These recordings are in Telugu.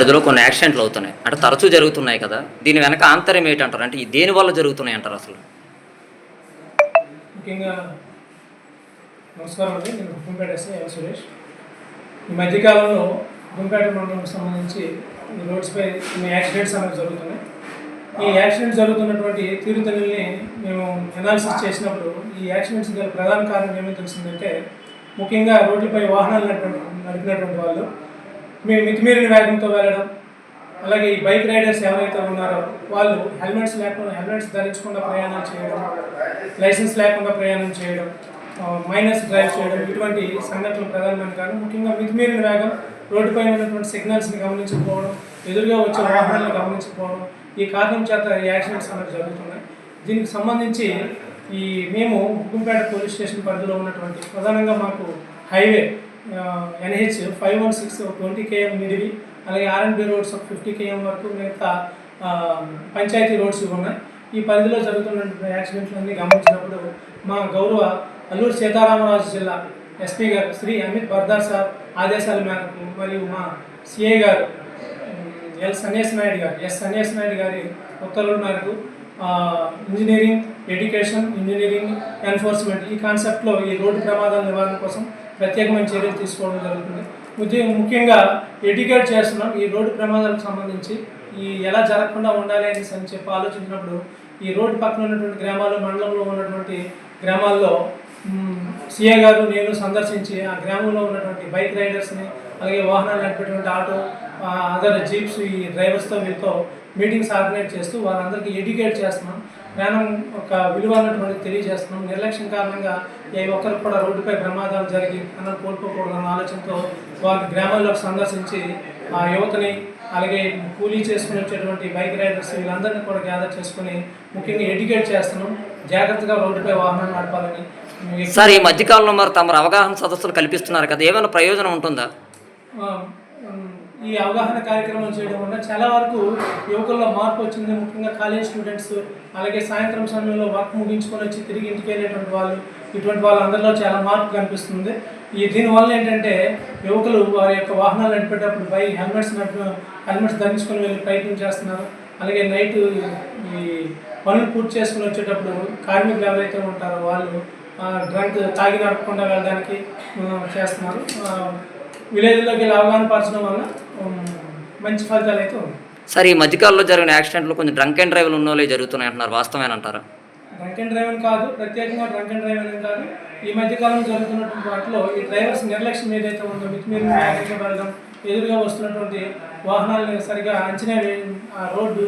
పరిధిలో కొన్ని యాక్సిడెంట్లు అవుతున్నాయి. అంటే తరచూ జరుగుతున్నాయి కదా. దీని వెనక ఆంతర్యం ఏంటంటారు? అంటే దేని వల్ల జరుగుతున్నాయి అంటారు అసలు? ముఖ్యంగా నమస్కారం అండి. నేను హుకుంపేట ఎస్ఐ ఎల్ సురేష్. ఈ మధ్యకాలంలో హుకుంపేట మండలంకి సంబంధించి రోడ్స్పై కొన్ని యాక్సిడెంట్స్ అనేవి జరుగుతున్నాయి. ఈ యాక్సిడెంట్ జరుగుతున్నటువంటి తీరుతల్ని మేము అనాలిసిస్ చేసినప్పుడు ఈ యాక్సిడెంట్స్ గల ప్రధాన కారణం ఏమని తెలిసిందంటే ముఖ్యంగా రోడ్లపై వాహనాలు నడిపి నడిపినటువంటి వాళ్ళు మీ మితిమీరిన వేగంతో వెళ్ళడం అలాగే ఈ బైక్ రైడర్స్ ఎవరైతే ఉన్నారో వాళ్ళు హెల్మెట్స్ లేకుండా హెల్మెట్స్ ధరించకుండా ప్రయాణం చేయడం లైసెన్స్ లేకుండా ప్రయాణం చేయడం మైనస్ డ్రైవ్ చేయడం ఇటువంటి సంఘటనలు ప్రధానమైన కారణం ముఖ్యంగా మితిమీరిన వేగం రోడ్డుపై ఉన్నటువంటి సిగ్నల్స్ని గమనించకపోవడం ఎదురుగా వచ్చే వాహనాలను గమనించకపోవడం ఈ కారణం చేత ఈ యాక్సిడెంట్స్ అనేవి జరుగుతున్నాయి. దీనికి సంబంధించి ఈ మేము హుకుంపేట పోలీస్ స్టేషన్ పరిధిలో ఉన్నటువంటి ప్రధానంగా మాకు highway NH five one six twenty KM మిడివి అలాగే ఆర్ఎన్బి రోడ్స్ ఒక ఫిఫ్టీ కేఎం వరకు మిగతా పంచాయతీ రోడ్స్ ఉన్నాయి. ఈ పరిధిలో జరుగుతున్న యాక్సిడెంట్లన్నీ గమనించినప్పుడు మా గౌరవ అల్లూరు సీతారామరాజు జిల్లా ఎస్పీ గారు శ్రీ అమిత్ బర్దార్ సార్ ఆదేశాల మేరకు మరియు మా సిఏ గారు ఎల్ సన్యాస్ నాయుడు గారు ఎస్ సన్యాస్ నాయుడు గారి ఉత్తర్వుల మేరకు ఇంజనీరింగ్ ఎడ్యుకేషన్ ఇంజనీరింగ్ ఎన్ఫోర్స్మెంట్ ఈ కాన్సెప్ట్లో ఈ రోడ్డు ప్రమాదాల నివారణ కోసం ప్రత్యేకమైన చర్యలు తీసుకోవడం జరుగుతుంది. ఉద్యోగం ముఖ్యంగా ఎడ్యుకేట్ చేస్తున్నాం. ఈ రోడ్డు ప్రమాదాలకు సంబంధించి ఈ ఎలా జరగకుండా ఉండాలి అని అని చెప్పి ఆలోచించినప్పుడు ఈ రోడ్డు పక్కన ఉన్నటువంటి గ్రామాలు మండలంలో ఉన్నటువంటి గ్రామాల్లో సిఏ గారు నేను సందర్శించి ఆ గ్రామంలో ఉన్నటువంటి బైక్ రైడర్స్ని అలాగే వాహనాలు నడిపేటువంటి ఆటో అదర్ జీప్స్ ఈ డ్రైవర్స్తో వీళ్ళతో మీటింగ్స్ ఆర్గనైజ్ చేస్తూ వారందరికీ ఎడ్యుకేట్ చేస్తున్నాం. ప్రాణం ఒక విలువ అన్నటువంటి తెలియజేస్తున్నాం నిర్లక్ష్యం కారణంగా ఏ ఒక్కరికి కూడా రోడ్డుపై ప్రమాదాలు జరిగి అన్నం కోల్పోకూడదన్న ఆలోచనతో వారి గ్రామాల్లోకి సందర్శించి ఆ యువతని అలాగే కూలీ చేసుకుని వచ్చేటువంటి బైక్ రైడర్స్ వీళ్ళందరినీ కూడా గ్యాదర్ చేసుకుని ముఖ్యంగా ఎడ్యుకేట్ చేస్తున్నాం. జాగ్రత్తగా రోడ్డుపై వాహనం నడపాలని. సార్ ఈ మధ్యకాలంలో మరి తమరు అవగాహన సదస్సులు కల్పిస్తున్నారు కదా ఏమైనా ప్రయోజనం ఉంటుందా? ఈ అవగాహన కార్యక్రమం చేయడం వల్ల చాలా వరకు యువకుల్లో మార్పు వచ్చింది. ముఖ్యంగా కాలేజ్ స్టూడెంట్స్ అలాగే సాయంత్రం సమయంలో వర్క్ ముగించుకొని వచ్చి తిరిగి ఇంటికి వెళ్ళేటువంటి వాళ్ళు ఇటువంటి వాళ్ళందరిలో చాలా మార్పు కనిపిస్తుంది. ఈ దీనివల్ల ఏంటంటే యువకులు వారి యొక్క వాహనాలు నడిపేటప్పుడు బై హెల్మెట్స్ నడిపి హెల్మెట్స్ ధరించుకొని వెళ్ళి ప్రయత్నం చేస్తున్నారు. అలాగే నైట్ ఈ పనులు పూర్తి చేసుకుని వచ్చేటప్పుడు కార్మికులు ఎవరైతే ఉంటారో వాళ్ళు డ్రంక్ తాగి నడపకుండా వెళ్ళడానికి చేస్తున్నారు. విలేజ్లోకి వెళ్ళి అవగాహన పరచడం వల్ల మంచి ఫలితాలు అయితే ఉన్నాయి. సార్ ఈ మధ్యకాలంలో జరిగిన యాక్సిడెంట్లు కొంచెం డ్రంక్ అండ్ డ్రైవ్లు ఉన్న జరుగుతున్నాయి అంటున్నారు వాస్తవేనంటారా డ్రంక్ అండ్ డ్రైవ్ కాదు ప్రత్యేకంగా డ్రంక్ అండ్ డ్రైవ్ అని కాదు ఈ మధ్యకాలంలో జరుగుతున్నటువంటి వాటిలో ఈ డ్రైవర్స్ నిర్లక్ష్యం ఏదైతే ఉందో మితిమీరి వెళ్ళడం ఎదురుగా వస్తున్నటువంటి వాహనాలను సరిగా అంచనా ఆ రోడ్డు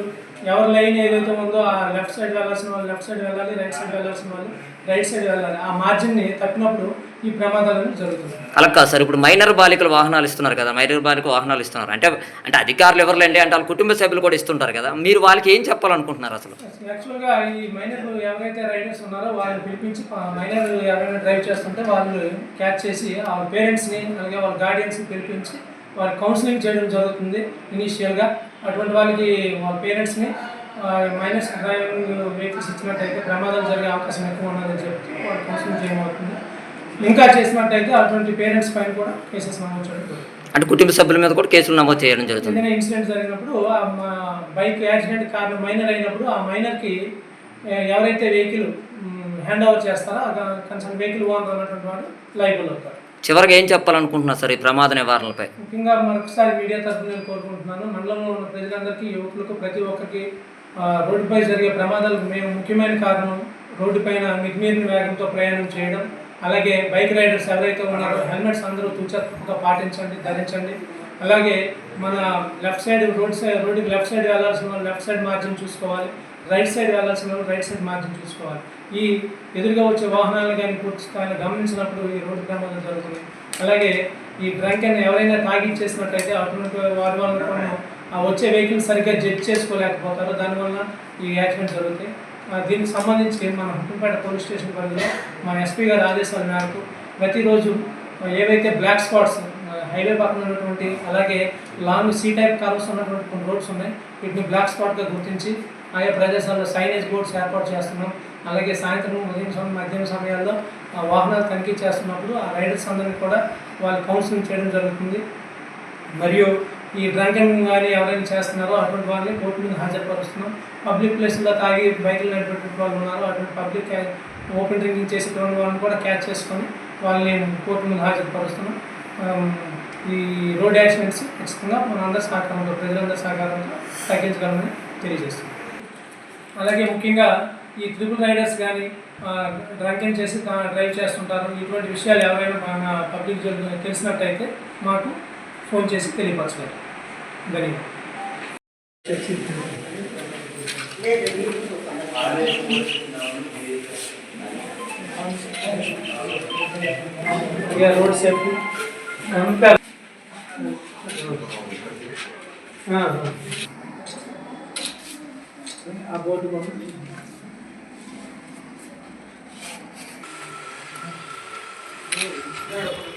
ఎవరి లైన్ ఏదైతే ఉందో ఆ లెఫ్ట్ సైడ్ వెళ్ళాల్సిన వాళ్ళు లెఫ్ట్ సైడ్ వెళ్ళాలి రైట్ సైడ్ వెళ్ళాల్సిన వాళ్ళు రైట్ సైడ్ వెళ్ళాలి ఆ మార్జిన్ని తప్పినప్పుడు ఈ ప్రమాదాలు జరుగుతుంది అలా కాదు సార్ ఇప్పుడు మైనర్ బాలికలు వాహనాలు ఇస్తున్నారు కదా మైనర్ బాలికలు వాహనాలు ఇస్తున్నారు. అంటే అంటే అధికారులు ఎవరులేండి అంటే వాళ్ళ కుటుంబ సభ్యులు కూడా ఇస్తుంటారు కదా మీరు వాళ్ళకి ఏం చెప్పాలనుకుంటున్నారు అసలు? యాక్చువల్గా ఈ మైనర్ ఎవరైతే రైడర్స్ ఉన్నారో వాళ్ళని పిలిపించి ప- మైనర్ ఎవరైనా డ్రైవ్ చేస్తుంటే వాళ్ళు క్యాచ్ చేసి వాళ్ళ పేరెంట్స్ని అలాగే వాళ్ళ గార్డియన్స్ని పిలిపించి వాళ్ళ కౌన్సిలింగ్ చేయడం జరుగుతుంది ఇనీషియల్గా. అటువంటి వాళ్ళకి వాళ్ళ పేరెంట్స్ని మైనస్ డ్రైవింగ్ వెహికల్స్ ఇచ్చినట్టయితే ప్రమాదాలు జరిగే అవకాశం ఎక్కువ ఉన్నదని చెప్పి వాళ్ళు కౌన్సిలింగ్ చేయడం అవుతుంది. ఇంకా చేసినట్టయితే అటువంటి పేరెంట్స్ పైన కూడా కేసెస్ నమోదు చేయడం అంటే కుటుంబ సభ్యుల మీద కూడా కేసులు నమోదు చేయడం జరుగుతుంది. ఏదైనా ఇన్సిడెంట్ జరిగినప్పుడు ఆ బైక్ యాక్సిడెంట్ కారణం మైనర్ అయినప్పుడు ఆ మైనర్కి ఎవరైతే వెహికల్ హ్యాండ్ ఓవర్ చేస్తారో కన్సర్న్ వెహికల్ ఓనర్ అన్నటువంటి వాడు లైబుల్ అవుతారు చివరిగా ఏం చెప్పాలనుకుంటున్నారు సార్ ఈ ప్రమాద నివారణలపై? ముఖ్యంగా మరొకసారి మీడియా తరఫున నేను కోరుకుంటున్నాను మండలంలో ఉన్న ప్రజలందరికీ యువకులకు ప్రతి ఒక్కరికి రోడ్డుపై జరిగే ప్రమాదాలకు మేము ముఖ్యమైన కారణం రోడ్డుపైన మితిమీరిన వేగంతో ప్రయాణం చేయడం అలాగే బైక్ రైడర్స్ ఎవరైతే ఉన్నారో హెల్మెట్స్ అందరూ తూచగా పాటించండి ధరించండి. అలాగే మన లెఫ్ట్ సైడ్ రోడ్ సైడ్ రోడ్డుకి లెఫ్ట్ సైడ్ వెళ్ళాల్సిన లెఫ్ట్ సైడ్ మార్జిన్ చూసుకోవాలి. రైట్ సైడ్ వెళ్ళాల్సిన రైట్ సైడ్ మార్జిన్ చూసుకోవాలి. ఈ ఎదురుగా వచ్చే వాహనాలను కానీ పూర్తి గమనించినప్పుడు ఈ రోడ్డు ప్రమాదం జరుగుతుంది అలాగే ఈ డ్రంక్ అని ఎవరైనా తాగిచ్చేసినట్టయితే అటువంటి వారి వల్ల వచ్చే వెహికల్ సరిగ్గా జడ్జ్ చేసుకోలేకపోతారు. దానివల్ల ఈ యాక్సిడెంట్ జరుగుతాయి. దీనికి సంబంధించి మన హుకుంపేట పోలీస్ స్టేషన్ పరిధిలో మన ఎస్పీ గారి ఆదేశాల మేరకు ప్రతిరోజు ఏవైతే బ్లాక్ స్పాట్స్ హైవే పక్కన ఉన్నటువంటి అలాగే లాంగ్ సీ టైప్ కార్స్ ఉన్నటువంటి కొన్ని రోడ్స్ ఉన్నాయి వీటిని బ్లాక్ స్పాట్గా గుర్తించి ఆయా ప్రదేశాల్లో సైనేజ్ బోర్డ్స్ ఏర్పాటు చేస్తున్నాం. అలాగే సాయంత్రం ఉదయం సమయం మధ్యాహ్నం సమయాల్లో ఆ వాహనాలు తనిఖీ చేస్తున్నప్పుడు ఆ రైడర్స్ అందరినీ కూడా వాళ్ళు కౌన్సిలింగ్ చేయడం జరుగుతుంది. మరియు ఈ డ్రంకింగ్ కానీ ఎవరైనా చేస్తున్నారో అటువంటి వాళ్ళని కోర్టు మీద హాజరుపరుస్తున్నాం. పబ్లిక్ ప్లేస్లో తాగి బయటలు నడిపేటువంటి వాళ్ళు ఉన్నారు. అటువంటి పబ్లిక్ ఓపెన్ డ్రింకింగ్ చేసేటువంటి వాళ్ళని కూడా క్యాచ్ చేసుకొని వాళ్ళని కోర్టు మీద హాజరుపరుస్తున్నాం. ఈ రోడ్ యాక్సిడెంట్స్ ఖచ్చితంగా మన అందరి సహకారంతో ప్రజలందరి సహకారంతో తగ్గించగలమని తెలియజేస్తున్నాం. అలాగే ముఖ్యంగా ఈ ట్రిపుల్ రైడర్స్ కానీ డ్రంకింగ్ చేసి డ్రైవ్ చేస్తుంటారు. ఇటువంటి విషయాలు ఎవరైనా మన పబ్లిక్ తెలిసినట్టయితే మాకు ఫోన్ చేసి తెలియపరచలేదు ధన్యవాదాలు రోడ్ సేఫ్టీ. అంతా. ఆ, బోర్డు పంపి Thank